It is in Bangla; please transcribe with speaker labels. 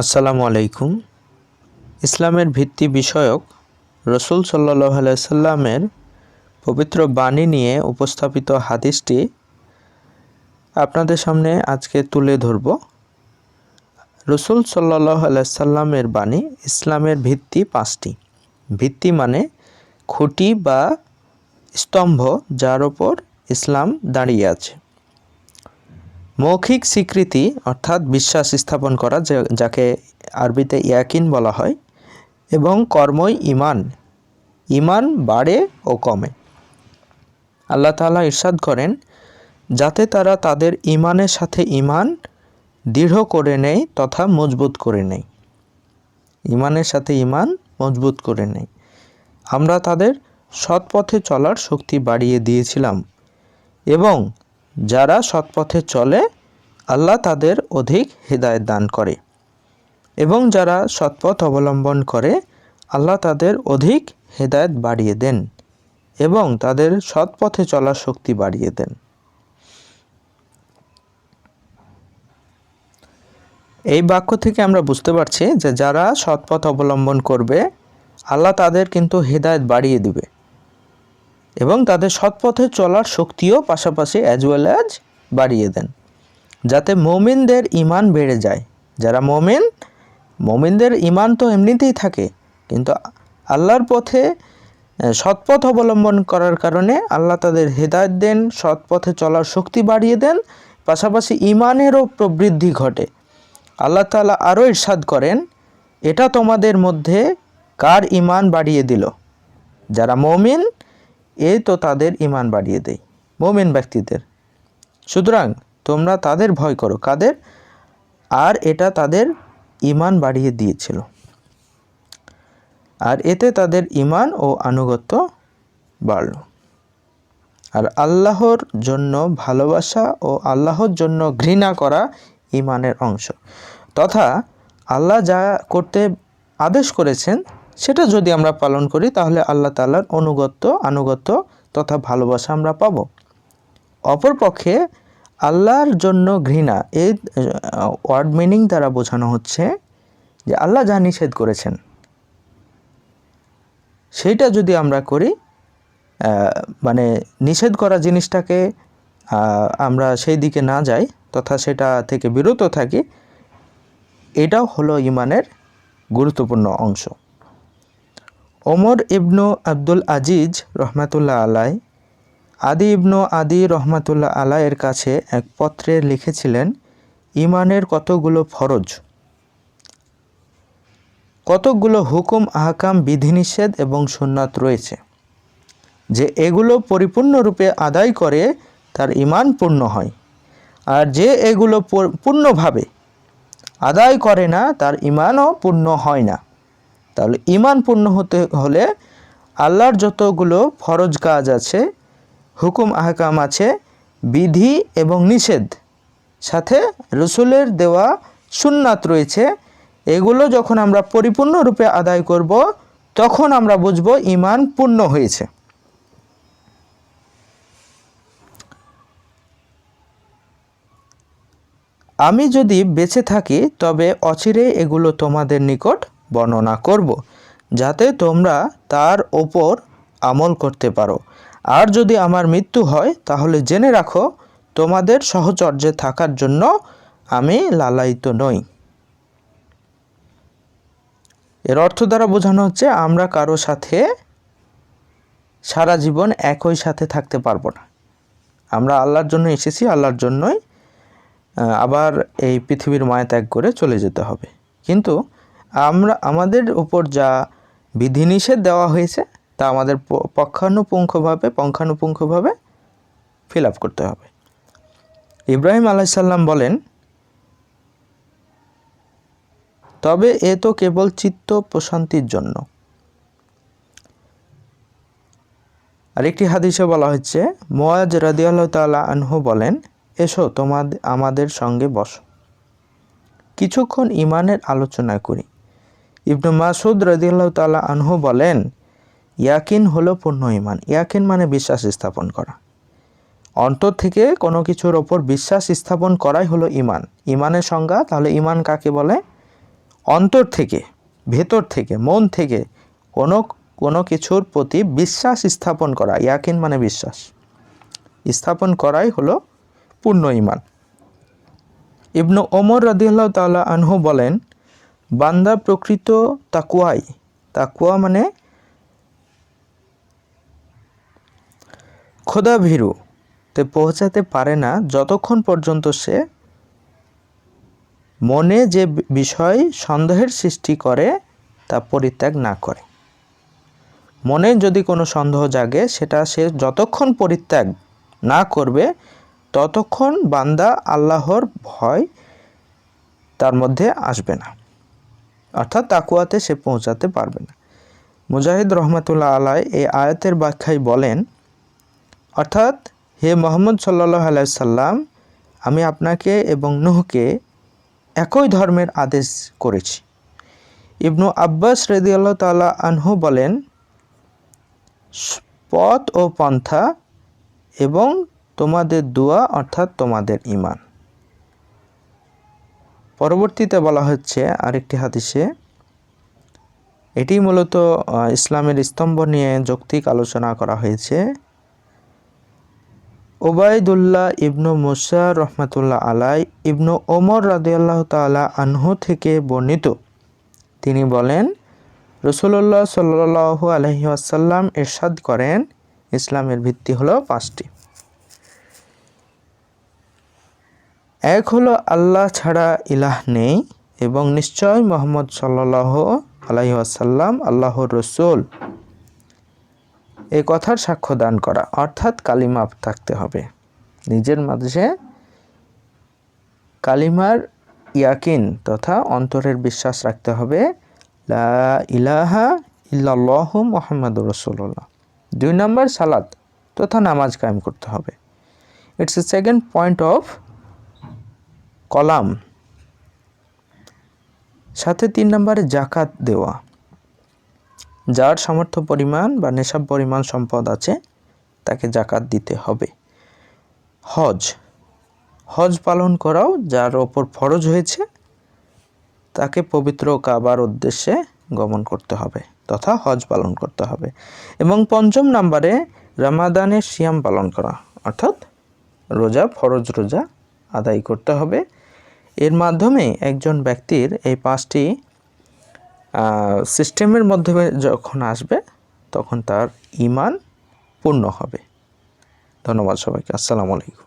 Speaker 1: আসসালামু আলাইকুম। ইসলামের ভিত্তি বিষয়ক রসুল সাল্লাহ সাল্লামের পবিত্র বাণী নিয়ে উপস্থাপিত হাদিসটি আপনাদের সামনে আজকে তুলে ধরব। রসুল সাল্লাহ সাল্লামের বাণী ইসলামের ভিত্তি পাঁচটি। ভিত্তি মানে খুঁটি বা স্তম্ভ যার ওপর ইসলাম দাঁড়িয়ে আছে। মৌখিক স্বীকৃতি অর্থাৎ বিশ্বাস স্থাপন করা যাকে আরবিতে ইয়াকিন বলা হয়, এবং কর্মই ইমান। ইমান বাড়ে ও কমে। আল্লাহ তাআলা ইরশাদ করেন, যাতে তারা তাদের ইমানের সাথে ইমান দৃঢ় করে নেয় তথা মজবুত করে নেয়। ইমানের সাথে ইমান মজবুত করে নেয়। আমরা তাদের সৎপথে চলার শক্তি বাড়িয়ে দিয়েছিলাম, এবং যারা সৎপথে চলে, আল্লাহ তাদের অধিক হৃদায়ত দান করে। এবং যারা সৎপথ অবলম্বন করে, আল্লাহ তাদের অধিক হেদায়ত বাড়িয়ে দেন এবং তাদের সৎপথে চলার শক্তি বাড়িয়ে দেন। এই বাক্য থেকে আমরা বুঝতে পারছি যে যারা সৎপথ অবলম্বন করবে, আল্লাহ তাদের কিন্তু হেদায়ত বাড়িয়ে দিবে। এবং তাদের সৎপথে চলার শক্তিও পাশাপাশি অ্যাজ ওয়েল অ্যাজ বাড়িয়ে দেন। যাতে মমিনদের ইমান বেড়ে যায়। যারা মমিন, মমিনদের ইমান তো এমনিতেই থাকে, কিন্তু আল্লাহর পথে সৎপথ অবলম্বন করার কারণে আল্লাহ তাদের হেদায়ত দেন, সৎপথে চলার শক্তি বাড়িয়ে দেন, পাশাপাশি ইমানেরও প্রবৃদ্ধি ঘটে। আল্লাহ তাআলা আরও ইরশাদ করেন, এটা তোমাদের মধ্যে কার ইমান বাড়িয়ে দিল? যারা মমিন এই তো তাদের ইমান বাড়িয়ে দেয়, মমিন ব্যক্তিদের। সুতরাং তোমরা তাদের ভয় করো। কাদের? আর এটা তাদের ইমান বাড়িয়ে দিয়েছিল। আর এতে তাদের ইমান ও আনুগত্য বাড়ল। আর আল্লাহর জন্য ভালোবাসা ও আল্লাহর জন্য ঘৃণা করা ইমানের অংশ। তথা আল্লাহ যা করতে আদেশ করেছেন সেটা যদি আমরা পালন করি, তাহলে আল্লাহ তাআলার অনুগত্য, আনুগত্য তথা ভালোবাসা আমরা পাবো। অপরপক্ষে আল্লাহর জন্য ঘৃণা এই ওয়ার্ড মিনিং দ্বারা বোঝানো হচ্ছে যে আল্লাহ যা নিষেধ করেছেন সেইটা যদি আমরা করি মানে নিষেধ করা জিনিসটাকে আমরা সেই দিকে না যাই তথা সেটা থেকে বিরত থাকি, এটাও হলো ইমানের গুরুত্বপূর্ণ অংশ। ওমর ইবনু আব্দুল আজিজ রহমাতুল্লাহ আলাই, আদি ইবনু আদি রহমাতুল্লাহ আলাইয়ের কাছে এক পত্রে লিখেছিলেন, ইমানের কতগুলো ফরজ? কতকগুলো হুকুম, আহকাম, বিধিনিষেধ এবং সুন্নাত রয়েছে? যে এগুলো পরিপূর্ণরূপে আদায় করে তার ইমান পূর্ণ হয়, আর যে এগুলো পূর্ণভাবে আদায় করে না তার ইমানও পূর্ণ হয় না। তাহলে ইমান পূর্ণ হতে হলে আল্লাহর যতগুলো ফরজ কাজ আছে, হুকুম, আহকাম আছে, বিধি এবং নিষেধ, সাথে রসুলের দেওয়া সুন্নাত রয়েছে, এগুলো যখন আমরা পরিপূর্ণরূপে আদায় করব, তখন আমরা বুঝব ইমান পূর্ণ হয়েছে। আমি যদি বেঁচে থাকি, তবে অচিরে এগুলো তোমাদের নিকট বর্ণনা করব, যাতে তোমরা তার ওপর আমল করতে পারো। আর যদি আমার মৃত্যু হয়, তাহলে জেনে রাখো, তোমাদের সহচর্যে থাকার জন্য আমি লালায়িত নই। এর অর্থ দ্বারা বোঝানো হচ্ছে, আমরা কারও সাথে সারা জীবন একই সাথে থাকতে পারব না। আমরা আল্লাহর জন্য এসেছি, আল্লাহর জন্যই আবার এই পৃথিবীর মায়া ত্যাগ করে চলে যেতে হবে। কিন্তু আমরা, আমাদের উপর যা বিধিনিষেধ দেওয়া হয়েছে, তা আমাদের পক্ষানুপুঙ্খভাবে, পঙ্খানুপুঙ্খভাবে ফিল আপ করতে হবে। ইব্রাহিম আলাইসাল্লাম বলেন, তবে এ তো কেবল চিত্ত প্রশান্তির জন্য। আরেকটি হাদিসে বলা হচ্ছে মোয়াজ রাদিয়াল্লাহু তাআলা আনহু বলেন, এসো তোমাদের আমাদের সঙ্গে বসো। কিছুক্ষণ ইমানের আলোচনা করি। ইবনু মাসুদ রাদিয়াল্লাহু তাআলা আনহু বলেন, ইয়াকিন হলো পূর্ণ ইমান ইয়াকিন মানে বিশ্বাস স্থাপন করা। অন্তর থেকে কোনো কিছুর ওপর বিশ্বাস স্থাপন করাই হলো ইমান ইমানের সংজ্ঞা, তাহলে ইমান কাকে বলে? অন্তর থেকে, ভেতর থেকে, মন থেকে কোনো কোনো কিছুর প্রতি বিশ্বাস স্থাপন করা। ইয়াকিন মানে বিশ্বাস। স্থাপন করাই হলো পূর্ণ ইমান ইবনু ওমর রাদিয়াল্লাহু তাআলা আনহু বলেন বান্দা প্রকৃত তাকুয়াই। তাকুয়া মানে খোদা ভীরু। তে পৌঁছাতে পারে না যতক্ষণ পর্যন্ত সে মনে যে বিষয় সন্দেহের সৃষ্টি করে তা পরিত্যাগ না করে। মনে যদি কোনো সন্দেহ জাগে, সেটা সে যতক্ষণ পরিত্যাগ না করবে, ততক্ষণ বান্দা আল্লাহর ভয় তার মধ্যে আসবে না। অর্থাৎ তাকুয়াতে সে পৌঁছাতে পারবে না। মুজাহিদ রহমতুল্লাহ আলাই এই আয়াতের ব্যাখ্যায় বলেন, অর্থাৎ, হে মোহাম্মদ সাল্লাহ আলাইসাল্লাম আমি আপনাকে এবং নুহকে একই ধর্মের আদেশ করেছি। ইবনু আব্বাস রেদিয়াল্লাহ তালা আনহু বলেন, পথ ও পন্থা এবং তোমাদের দোয়া অর্থাৎ তোমাদের ইমান পরবর্তীতে বলা হচ্ছে আরেকটি হাদিসে, এটি মূলত ইসলামের স্তম্ভ নিয়ে যৌক্তিক আলোচনা করা হয়েছে। ওবায়দুল্লাহ ইবনু মুসা রহমতুল্লাহ আলাই ইবনু ওমর রাদিয়াল্লাহ তালা আনহু থেকে বর্ণিত। তিনি বলেন রসুল্লাহ সাল্লাহ আলহি আসাল্লাম এরশাদ করেন, ইসলামের ভিত্তি হলো পাঁচটি। এক হলো আল্লাহ ছাড়া ইলাহ নেই এবং নিশ্চয় মোহাম্মদ সাল্লাহ আলহি আসাল্লাম আল্লাহর রসুল। এই কথার সাক্ষ্য দান করা, অর্থাৎ কালিমা থাকতে হবে। নিজের মাঝে কালিমার ইয়াকিন তথা অন্তরের বিশ্বাস রাখতে হবে। ইলাহা ইল্লাল্লাহ মোহাম্মদ রসুল্লাহ দুই নম্বর সালাদ তথা নামাজ কায়েম করতে হবে। It's a second point of column. সাথে তিন নম্বরে জাকাত দেওয়া। যার সামর্থ্য পরিমাণ বা নেশাব পরিমাণ সম্পদ আছে, তাকে জাকাত দিতে হবে। হজ। হজ পালন করাও যার ওপর ফরজ হয়েছে, তাকে পবিত্র কাবার উদ্দেশ্যে গমন করতে হবে তথা হজ পালন করতে হবে। এবং পঞ্চম নাম্বারে রামাদানের সিয়াম পালন করা, অর্থাৎ রোজা, ফরজ রোজা আদায় করতে হবে। এর মাধ্যমে একজন ব্যক্তির এই পাঁচটি সিস্টেমের মাধ্যমে যখন আসবে, তখন তার ইমান পূর্ণ হবে। ধন্যবাদ সবাইকে। আসসালামু আলাইকুম।